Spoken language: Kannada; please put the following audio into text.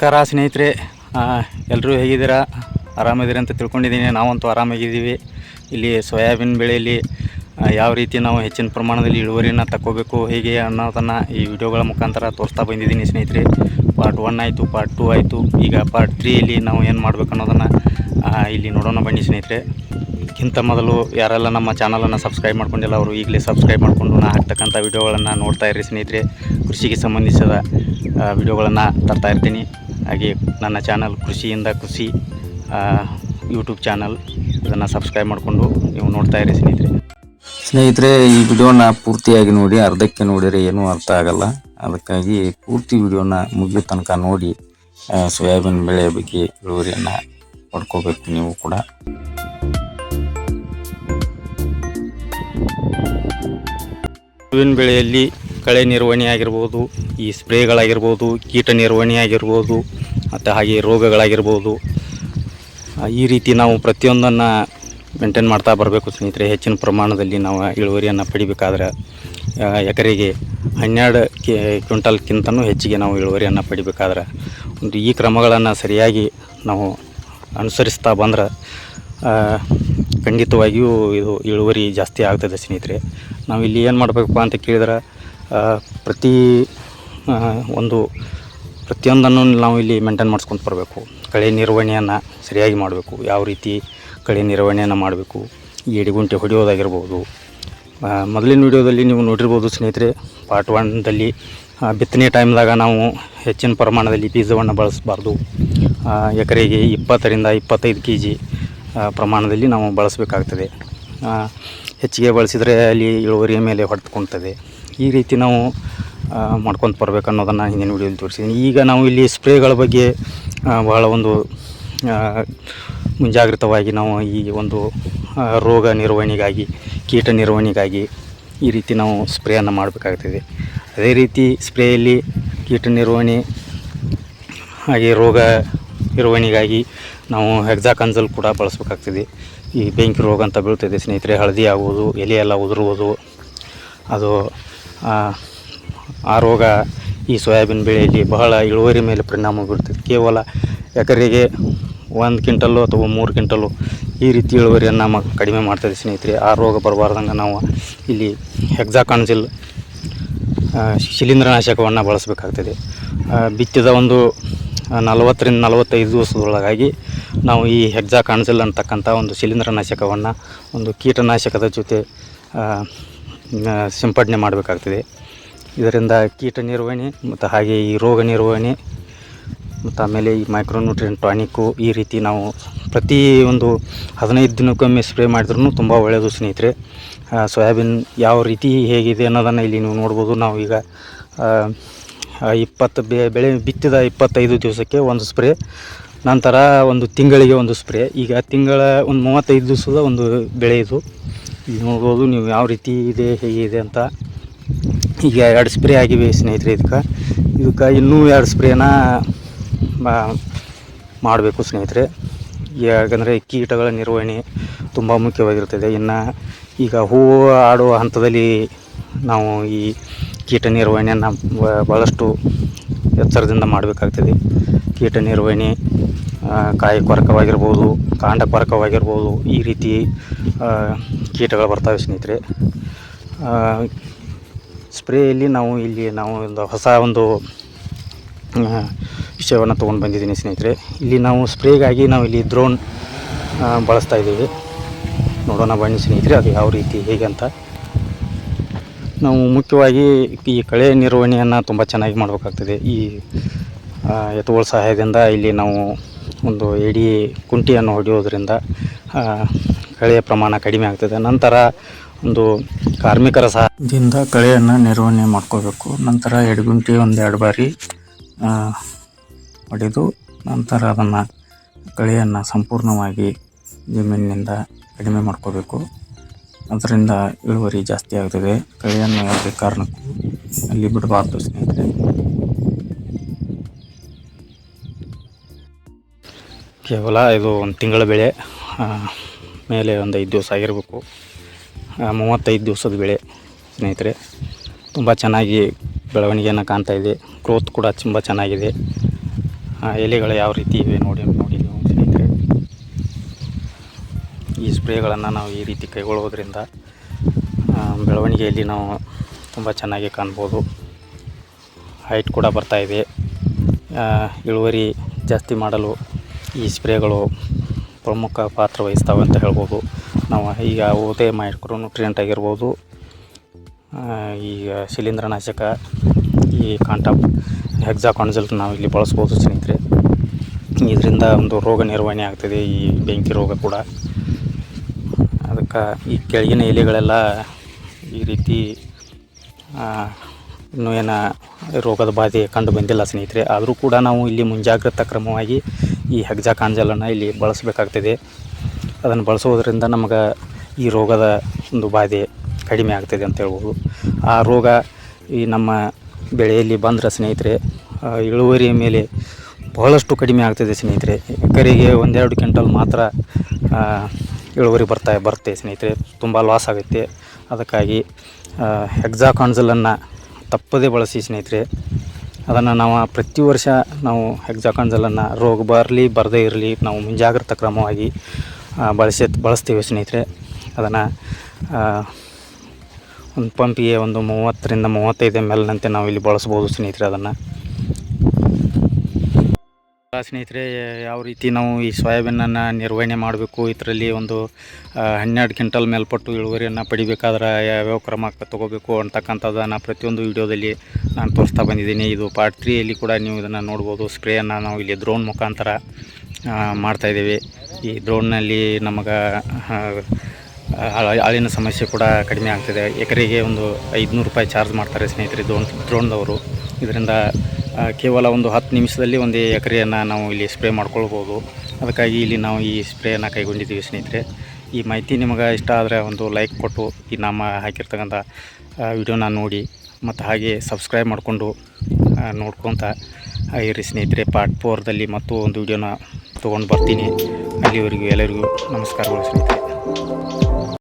ನಮಸ್ಕಾರ ಸ್ನೇಹಿತರೆ. ಎಲ್ಲರೂ ಹೇಗಿದ್ದೀರಾ? ಆರಾಮಿದ್ದೀರಾ ಅಂತ ತಿಳ್ಕೊಂಡಿದ್ದೀನಿ. ನಾವಂತೂ ಆರಾಮಾಗಿದ್ದೀವಿ. ಇಲ್ಲಿ ಸೋಯಾಬೀನ್ ಬೆಳೆಯಲ್ಲಿ ಯಾವ ರೀತಿ ನಾವು ಹೆಚ್ಚಿನ ಪ್ರಮಾಣದಲ್ಲಿ ಇಳುವರಿನ ತಗೋಬೇಕು ಹೇಗೆ ಅನ್ನೋದನ್ನು ಈ ವಿಡಿಯೋಗಳ ಮುಖಾಂತರ ತೋರಿಸ್ತಾ ಬಂದಿದ್ದೀನಿ ಸ್ನೇಹಿತರೆ. ಪಾರ್ಟ್ ಒನ್ ಆಯಿತು ಪಾರ್ಟ್ ಟೂ ಆಯಿತು. ಈಗ ಪಾರ್ಟ್ ತ್ರೀಯಲ್ಲಿ ನಾವು ಏನು ಮಾಡಬೇಕು ಅನ್ನೋದನ್ನು ಇಲ್ಲಿ ನೋಡೋಣ ಬನ್ನಿ ಸ್ನೇಹಿತರೆ. ಇಂಥ ಮೊದಲು ಯಾರೆಲ್ಲ ನಮ್ಮ ಚಾನಲನ್ನು ಸಬ್ಸ್ಕ್ರೈಬ್ ಮಾಡ್ಕೊಂಡಿಲ್ಲ, ಅವರು ಈಗಲೇ ಸಬ್ಸ್ಕ್ರೈಬ್ ಮಾಡಿಕೊಂಡು ನಾ ಹಾಕ್ತಕ್ಕಂಥ ವಿಡಿಯೋಗಳನ್ನು ನೋಡ್ತಾ ಇರ್ರಿ ಸ್ನೇಹಿತರೆ. ಕೃಷಿಗೆ ಸಂಬಂಧಿಸಿದ ವಿಡಿಯೋಗಳನ್ನು ತರ್ತಾ ಇರ್ತೀನಿ. ಹಾಗೆ ನನ್ನ ಚಾನಲ್ ಕೃಷಿಯಿಂದ ಕೃಷಿ ಯೂಟ್ಯೂಬ್ ಚಾನಲ್ ಇದನ್ನು ಸಬ್ಸ್ಕ್ರೈಬ್ ಮಾಡಿಕೊಂಡು ನೀವು ನೋಡ್ತಾ ಇರಿ ಸ್ನೇಹಿತರೆ. ಸ್ನೇಹಿತರೆ ಈ ವಿಡಿಯೋನ ಪೂರ್ತಿಯಾಗಿ ನೋಡಿ ಅರ್ಧಕ್ಕೆ ನೋಡಿದರೆ ಏನೂ ಅರ್ಥ ಆಗಲ್ಲ. ಅದಕ್ಕಾಗಿ ಪೂರ್ತಿ ವಿಡಿಯೋನ ಮುಗಿಯೋ ತನಕ ನೋಡಿ ಸೋಯಾಬೀನ್ ಬೆಳೆ ಬಗ್ಗೆ ಇಳುವರಿಯನ್ನು ಪಡ್ಕೋಬೇಕು ನೀವು ಕೂಡ. ಹೂವಿನ ಬೆಳೆಯಲ್ಲಿ ಕಳೆ ನಿರ್ವಹಣೆ ಆಗಿರ್ಬೋದು ಈ ಸ್ಪ್ರೇಗಳಾಗಿರ್ಬೋದು ಕೀಟ ನಿರ್ವಹಣೆ ಆಗಿರ್ಬೋದು ಮತ್ತು ಹಾಗೆ ರೋಗಗಳಾಗಿರ್ಬೋದು. ಈ ರೀತಿ ನಾವು ಪ್ರತಿಯೊಂದನ್ನು ಮೇಂಟೈನ್ ಮಾಡ್ತಾ ಬರಬೇಕು ಸ್ನೇಹಿತರೆ. ಹೆಚ್ಚಿನ ಪ್ರಮಾಣದಲ್ಲಿ ನಾವು ಇಳುವರಿಯನ್ನು ಪಡಿಬೇಕಾದ್ರೆ ಎಕರೆಗೆ ಹನ್ನೆರಡು ಕೆ ಹೆಚ್ಚಿಗೆ ನಾವು ಇಳುವರಿಯನ್ನು ಪಡಿಬೇಕಾದ್ರೆ, ಒಂದು ಈ ಕ್ರಮಗಳನ್ನು ಸರಿಯಾಗಿ ನಾವು ಅನುಸರಿಸ್ತಾ ಬಂದ್ರೆ ಖಂಡಿತವಾಗಿಯೂ ಇದು ಇಳುವರಿ ಜಾಸ್ತಿ ಆಗ್ತದೆ ಸ್ನೇಹಿತರೆ. ನಾವು ಇಲ್ಲಿ ಏನು ಮಾಡಬೇಕಪ್ಪ ಅಂತ ಕೇಳಿದ್ರೆ ಪ್ರತಿ ಒಂದು ಪ್ರತಿಯೊಂದನ್ನು ನಾವು ಇಲ್ಲಿ ಮೇಂಟೈನ್ ಮಾಡ್ಸ್ಕೊಂತ ಬರಬೇಕು. ಕಳೆ ನಿರ್ವಹಣೆಯನ್ನು ಸರಿಯಾಗಿ ಮಾಡಬೇಕು. ಯಾವ ರೀತಿ ಕಳೆ ನಿರ್ವಹಣೆಯನ್ನು ಮಾಡಬೇಕು. ಈ ಎಡಿಗುಂಟೆ ಹೊಡೆಯೋದಾಗಿರ್ಬೋದು. ಮೊದಲಿನ ವಿಡಿಯೋದಲ್ಲಿ ನೀವು ನೋಡಿರ್ಬೋದು ಸ್ನೇಹಿತರೆ ಪಾರ್ಟ್ ಒನ್ದಲ್ಲಿ ಬಿತ್ತನೆ ಟೈಮ್ದಾಗ ನಾವು ಹೆಚ್ಚಿನ ಪ್ರಮಾಣದಲ್ಲಿ ಬೀಜವನ್ನು ಬಳಸಬಾರ್ದು. ಎಕರೆಗೆ ಇಪ್ಪತ್ತರಿಂದ ಇಪ್ಪತ್ತೈದು ಕೆ ಜಿ ಪ್ರಮಾಣದಲ್ಲಿ ನಾವು ಬಳಸಬೇಕಾಗ್ತದೆ. ಹೆಚ್ಚಿಗೆ ಬಳಸಿದರೆ ಅಲ್ಲಿ ಇಳುವರಿಯ ಮೇಲೆ ಹೊಡೆದುಕೊಳ್ತದೆ. ಈ ರೀತಿ ನಾವು ಮಾಡ್ಕೊತ ಬರ್ಬೇಕು ಅನ್ನೋದನ್ನು ಹಿಂದಿನ ವಿಡಿಯೋದಲ್ಲಿ ತೋರಿಸಿದ್ದೀನಿ. ಈಗ ನಾವು ಇಲ್ಲಿ ಸ್ಪ್ರೇಗಳ ಬಗ್ಗೆ ಬಹಳ ಒಂದು ಮುಂಜಾಗ್ರತವಾಗಿ ನಾವು ಈ ಒಂದು ರೋಗ ನಿರ್ವಹಣೆಗಾಗಿ, ಕೀಟ ನಿರ್ವಹಣೆಗಾಗಿ ಈ ರೀತಿ ನಾವು ಸ್ಪ್ರೇಯನ್ನು ಮಾಡಬೇಕಾಗ್ತದೆ. ಅದೇ ರೀತಿ ಸ್ಪ್ರೇಯಲ್ಲಿ ಕೀಟ ನಿರ್ವಹಣೆ, ಹಾಗೆ ರೋಗ ನಿರ್ವಹಣೆಗಾಗಿ ನಾವು ಹೆಗ್ಜಾಕಂಜಲ್ ಕೂಡ ಬಳಸಬೇಕಾಗ್ತದೆ. ಈ ಬೆಂಕಿ ರೋಗ ಅಂತ ಬೀಳ್ತದೆ, ಸ್ನೇಹಿತರೆ. ಹಳದಿ ಆಗುವುದು ಎಲೆ ಎಲ್ಲ ಉದುರುವುದು ಅದು ಆ, ರೋಗ ಈ ಸೋಯಾಬೀನ್ ಬೆಳೆಯಲ್ಲಿ ಬಹಳ ಇಳುವರಿ ಮೇಲೆ ಪರಿಣಾಮ ಬೀರ್ತದೆ ಕೇವಲ ಎಕರೆಗೆ ಒಂದು ಕ್ವಿಂಟಲ್ಲು ಅಥವಾ ಮೂರು ಕ್ವಿಂಟಲ್ಲು ಈ ರೀತಿ ಇಳುವರಿಯನ್ನು ಮ ಕಡಿಮೆ ಮಾಡ್ತದೆ ಸ್ನೇಹಿತರೆ. ಆ ರೋಗ ಬರಬಾರ್ದಂಗೆ ನಾವು ಇಲ್ಲಿ ಹೆಕ್ಸಾಕಾನ್ಸಿಲ್ ಶಿಲೀಂಧ್ರನಾಶಕವನ್ನು ಬಳಸಬೇಕಾಗ್ತದೆ. ಬಿತ್ತಿದ ಒಂದು ನಲವತ್ತರಿಂದ ನಲವತ್ತೈದು ದಿವಸದೊಳಗಾಗಿ ನಾವು ಈ ಹೆಕ್ಸಾ ಕಾಣಿಸಲ್ ಅಂತಕ್ಕಂಥ ಒಂದು ಶಿಲೀಂಧ್ರನಾಶಕವನ್ನು ಒಂದು ಕೀಟನಾಶಕದ ಜೊತೆ ಸಿಂಪಡಣೆ ಮಾಡಬೇಕಾಗ್ತದೆ. ಇದರಿಂದ ಕೀಟ ನಿರ್ವಹಣೆ ಮತ್ತು ಹಾಗೆ ಈ ರೋಗ ನಿರ್ವಹಣೆ ಮತ್ತು ಆಮೇಲೆ ಈ ಮೈಕ್ರೋನ್ಯೂಟ್ರಿಯನ್ ಟಾನಿಕ್ಕು ಈ ರೀತಿ ನಾವು ಪ್ರತಿ ಒಂದು ಹದಿನೈದು ದಿನಕ್ಕೊಮ್ಮೆ ಸ್ಪ್ರೇ ಮಾಡಿದ್ರೂ ತುಂಬ ಒಳ್ಳೆಯದು ಸ್ನೇಹಿತರೆ. ಸೋಯಾಬೀನ್ ಯಾವ ರೀತಿ ಹೇಗಿದೆ ಅನ್ನೋದನ್ನು ಇಲ್ಲಿ ನೀವು ನೋಡ್ಬೋದು. ನಾವು ಈಗ ಇಪ್ಪತ್ತು ಬೆಳೆ ಬಿತ್ತಿದ ಇಪ್ಪತ್ತೈದು ದಿವಸಕ್ಕೆ ಒಂದು ಸ್ಪ್ರೇ ನಂತರ ಒಂದು ತಿಂಗಳಿಗೆ ಒಂದು ಸ್ಪ್ರೇ ಈಗ ತಿಂಗಳ ಒಂದು ಮೂವತ್ತೈದು ದಿವಸದ ಒಂದು ಬೆಳೆ ಇದು. ನೋಡ್ಬೋದು ನೀವು ಯಾವ ರೀತಿ ಇದೆ, ಹೇಗಿದೆ ಅಂತ. ಈಗ ಎರಡು ಸ್ಪ್ರೇ ಆಗಿವೆ ಸ್ನೇಹಿತರೆ ಇದಕ್ಕೆ. ಇದಕ್ಕೆ ಇನ್ನೂ ಎರಡು ಸ್ಪ್ರೇನ ಮಾಡಬೇಕು ಸ್ನೇಹಿತರೆ. ಯಾಕಂದರೆ ಕೀಟಗಳ ನಿರ್ವಹಣೆ ತುಂಬ ಮುಖ್ಯವಾಗಿರ್ತದೆ ಇನ್ನು ಈಗ ಹೂವು ಆಡುವ ಹಂತದಲ್ಲಿ ನಾವು ಈ ಕೀಟ ನಿರ್ವಹಣೆಯನ್ನು ಭಾಳಷ್ಟು ಎಚ್ಚರದಿಂದ ಮಾಡಬೇಕಾಗ್ತದೆ. ಕೀಟ ನಿರ್ವಹಣೆ ಕಾಯಿ ಕೊರಕವಾಗಿರ್ಬೋದು ಕಾಂಡ ಕೊರಕವಾಗಿರ್ಬೋದು ಈ ರೀತಿ ಕೀಟಗಳು ಬರ್ತವೆ ಸ್ನೇಹಿತರೆ. ಸ್ಪ್ರೇಯಲ್ಲಿ ನಾವು ಇಲ್ಲಿ ನಾವು ಒಂದು ಹೊಸ ಒಂದು ವಿಷಯವನ್ನು ತೊಗೊಂಡು ಬಂದಿದ್ದೀನಿ ಸ್ನೇಹಿತರೆ. ಇಲ್ಲಿ ನಾವು ಸ್ಪ್ರೇಗಾಗಿ ನಾವು ಇಲ್ಲಿ ಆ, ಬಳಸ್ತಾ ಇದ್ದೀವಿ. ನೋಡೋಣ ಬನ್ನಿ ಸ್ನೇಹಿತರೆ ಅದು ಯಾವ ರೀತಿ ಹೇಗೆ ಅಂತ. ನಾವು ಮುಖ್ಯವಾಗಿ ಈ ಕಳೆ ನಿರ್ವಹಣೆಯನ್ನು ತುಂಬ ಚೆನ್ನಾಗಿ ಮಾಡಬೇಕಾಗ್ತದೆ. ಈ ಎತ್ತುಗಳ ಸಹಾಯದಿಂದ ಇಲ್ಲಿ ನಾವು ಒಂದು ಎಡಿ ಕುಂಟಿಯನ್ನು ಹೊಡೆಯೋದ್ರಿಂದ ಕಳೆಯ ಪ್ರಮಾಣ ಕಡಿಮೆ ಆಗ್ತದೆ. ನಂತರ ಒಂದು ಕಾರ್ಮಿಕರ ಸಹಾಯದಿಂದ ಕಳೆಯನ್ನು ನಿರ್ವಹಣೆ ಮಾಡ್ಕೋಬೇಕು. ನಂತರ ಎಡಗುಂಟಿ ಒಂದೆರಡು ಎರಡು ಬಾರಿ ಹೊಡೆದು ನಂತರ ಅದನ್ನು ಕಳೆಯನ್ನು ಸಂಪೂರ್ಣವಾಗಿ ಜಮೀನಿನಿಂದ ಕಡಿಮೆ ಮಾಡ್ಕೋಬೇಕು. ಅದರಿಂದ ಇಳುವರಿ ಜಾಸ್ತಿ ಆಗ್ತದೆ. ಕಳೆಯನ್ನು ಯಾವುದೇ ಕಾರಣಕ್ಕೂ ಅಲ್ಲಿ ಬಿಡಬಾರ್ದು ಸ್ನೇಹಿತರೆ. ಕೇವಲ ಇದು ಒಂದು ತಿಂಗಳ ಬೆಳೆ ಮೇಲೆ ಒಂದು ಐದು ದಿವಸ ಆಗಿರಬೇಕು. ಮೂವತ್ತೈದು ದಿವಸದ ಬೆಳೆ ಸ್ನೇಹಿತರೆ. ತುಂಬ ಚೆನ್ನಾಗಿ ಬೆಳವಣಿಗೆಯನ್ನು ಕಾಣ್ತಾ ಇದೆ. ಗ್ರೋತ್ ಕೂಡ ತುಂಬ ಚೆನ್ನಾಗಿದೆ. ಎಲೆಗಳು ಯಾವ ರೀತಿ ಇವೆ ನೋಡಿ ನೋಡಿ ಸ್ನೇಹಿತರೆ. ಈ ಸ್ಪ್ರೇಗಳನ್ನು ನಾವು ಈ ರೀತಿ ಕೈಗೊಳ್ಳೋದ್ರಿಂದ ಬೆಳವಣಿಗೆಯಲ್ಲಿ ನಾವು ತುಂಬ ಚೆನ್ನಾಗಿ ಕಾಣ್ಬೋದು. ಹೈಟ್ ಕೂಡ ಬರ್ತಾ ಇದೆ. ಆ, ಇಳುವರಿ ಜಾಸ್ತಿ ಮಾಡಲು ಈ ಸ್ಪ್ರೇಗಳು ಪ್ರಮುಖ ಪಾತ್ರ ವಹಿಸ್ತಾವೆ ಅಂತ ಹೇಳ್ಬೋದು. ನಾವು ಈಗ ಓದೆ ಮೈಕ್ರೋ ನ್ಯೂಟ್ರಿಯೆಂಟ್ ಆಗಿರ್ಬೋದು ಈಗ ಶಿಲೀಂಧ್ರನಾಶಕ ಈ ಕಾಂಟಾಪ್ ಹೆಕ್ಸಾಕಾನ್ಸಲ್ ನಾವು ಇಲ್ಲಿ ಬಳಸ್ಬೋದು ಸ್ನೇಹಿತರೆ. ಇದರಿಂದ ಒಂದು ರೋಗ ನಿರ್ವಹಣೆ ಆಗ್ತದೆ, ಈ ಬೆಂಕಿ ರೋಗ ಕೂಡ. ಅದಕ್ಕೆ ಈ ಕೆಳಗಿನ ಎಲೆಗಳೆಲ್ಲ ಈ ರೀತಿ ಇನ್ನೂ ಏನು ರೋಗದ ಬಾಧೆ ಕಂಡು ಬಂದಿಲ್ಲ ಸ್ನೇಹಿತರೆ. ಆದರೂ ಕೂಡ ನಾವು ಇಲ್ಲಿ ಮುಂಜಾಗ್ರತಾ ಕ್ರಮವಾಗಿ ಈ ಹೆಗ್ಜಾ ಕಾಂಜಲನ್ನು ಇಲ್ಲಿ ಬಳಸಬೇಕಾಗ್ತದೆ. ಅದನ್ನು ಬಳಸೋದ್ರಿಂದ ನಮಗೆ ಈ ರೋಗದ ಒಂದು ಬಾಧೆ ಕಡಿಮೆ ಆಗ್ತದೆ ಅಂತ ಹೇಳ್ಬೋದು. ಆ ರೋಗ ಈ ನಮ್ಮ ಬೆಳೆಯಲ್ಲಿ ಬಂದರೆ ಸ್ನೇಹಿತರೆ ಇಳುವರಿಯ ಮೇಲೆ ಬಹಳಷ್ಟು ಕಡಿಮೆ ಆಗ್ತದೆ ಸ್ನೇಹಿತರೆ. ಎಕರೆಗೆ ಒಂದೆರಡು ಕ್ವಿಂಟಲ್ ಮಾತ್ರ ಇಳುವರಿ ಬರ್ತಾ, ಬರುತ್ತೆ ಸ್ನೇಹಿತರೆ. ತುಂಬ ಲಾಸ್ ಆಗುತ್ತೆ. ಅದಕ್ಕಾಗಿ ಹೆಕ್ಸಾ ಕಾನ್ಸಲನ್ನು ತಪ್ಪದೇ ಬಳಸಿ ಸ್ನೇಹಿತರೆ. ಅದನ್ನು ನಾವು ಪ್ರತಿ ವರ್ಷ ನಾವು ಹೆಕ್ಸಾ ಕಾನ್ಸಲನ್ನು ರೋಗ ಬರಲಿ, ಬರದೇ ಇರಲಿ, ನಾವು ಮುಂಜಾಗ್ರತಾ ಕ್ರಮವಾಗಿ ಬಳಸಿ ಬಳಸ್ತೀವಿ ಸ್ನೇಹಿತರೆ. ಅದನ್ನು ಒಂದು ಪಂಪಿಗೆ ಒಂದು ಮೂವತ್ತರಿಂದ ಮೂವತ್ತೈದು ಎಂ ಎಲ್ನಂತೆ ನಾವು ಇಲ್ಲಿ ಬಳಸ್ಬೋದು ಸ್ನೇಹಿತರೆ ಅದನ್ನು. ಸ್ನೇಹಿತರೆ, ಯಾವ ರೀತಿ ನಾವು ಈ ಸೋಯಾಬೀನನ್ನು ನಿರ್ವಹಣೆ ಮಾಡಬೇಕು, ಇದರಲ್ಲಿ ಒಂದು ಹನ್ನೆರಡು ಕ್ವಿಂಟಲ್ ಮೇಲ್ಪಟ್ಟು ಇಳುವರಿಯನ್ನು ಪಡಿಬೇಕಾದ್ರೆ ಯಾವ್ಯಾವ ಕ್ರಮ ತಗೋಬೇಕು ಅಂತಕ್ಕಂಥದ್ದನ್ನು ಪ್ರತಿಯೊಂದು ವಿಡಿಯೋದಲ್ಲಿ ನಾನು ತೋರಿಸ್ತಾ ಬಂದಿದ್ದೀನಿ. ಇದು ಪಾರ್ಟ್ ತ್ರೀಯಲ್ಲಿ ಕೂಡ ನೀವು ಇದನ್ನು ನೋಡ್ಬೋದು. ಸ್ಪ್ರೇಯನ್ನು ನಾವು ಇಲ್ಲಿ ಡ್ರೋನ್ ಮುಖಾಂತರ ಮಾಡ್ತಾಯಿದ್ದೀವಿ ಈ ಡ್ರೋನ್ನಲ್ಲಿ ನಮಗೆ ಹಾಳಿನ ಸಮಸ್ಯೆ ಕೂಡ ಕಡಿಮೆ ಆಗ್ತಿದೆ. ಎಕರೆಗೆ ಒಂದು ಐದುನೂರು ರೂಪಾಯಿ ಚಾರ್ಜ್ ಮಾಡ್ತಾರೆ ಸ್ನೇಹಿತರೆ ಡ್ರೋನ್, ಡ್ರೋನ್ದವರು. ಇದರಿಂದ ಕೇವಲ ಒಂದು ಹತ್ತು ನಿಮಿಷದಲ್ಲಿ ಒಂದು ಎಕರೆಯನ್ನು ನಾವು ಇಲ್ಲಿ ಸ್ಪ್ರೇ ಮಾಡ್ಕೊಳ್ಬೋದು. ಅದಕ್ಕಾಗಿ ಇಲ್ಲಿ ನಾವು ಈ ಸ್ಪ್ರೇಯನ್ನು ಕೈಗೊಂಡಿದ್ದೀವಿ ಸ್ನೇಹಿತರೆ. ಈ ಮಾಹಿತಿ ನಿಮಗೆ ಇಷ್ಟ ಆದರೆ ಒಂದು ಲೈಕ್ ಕೊಟ್ಟು ಈ ನಮ್ಮ ಹಾಕಿರ್ತಕ್ಕಂಥ ವಿಡಿಯೋನ ನೋಡಿ ಮತ್ತು ಹಾಗೆ ಸಬ್ಸ್ಕ್ರೈಬ್ ಮಾಡಿಕೊಂಡು ನೋಡ್ಕೊತ ಇರಿ ಸ್ನೇಹಿತರೆ. ಪಾರ್ಟ್ ಫೋರ್ದಲ್ಲಿ ಮತ್ತು ಒಂದು ವಿಡಿಯೋನ ತೊಗೊಂಡು ಬರ್ತೀನಿ. ಅಲ್ಲಿವರೆಗೂ ಎಲ್ಲರಿಗೂ ನಮಸ್ಕಾರಗಳು ಸ್ನೇಹಿತರೆ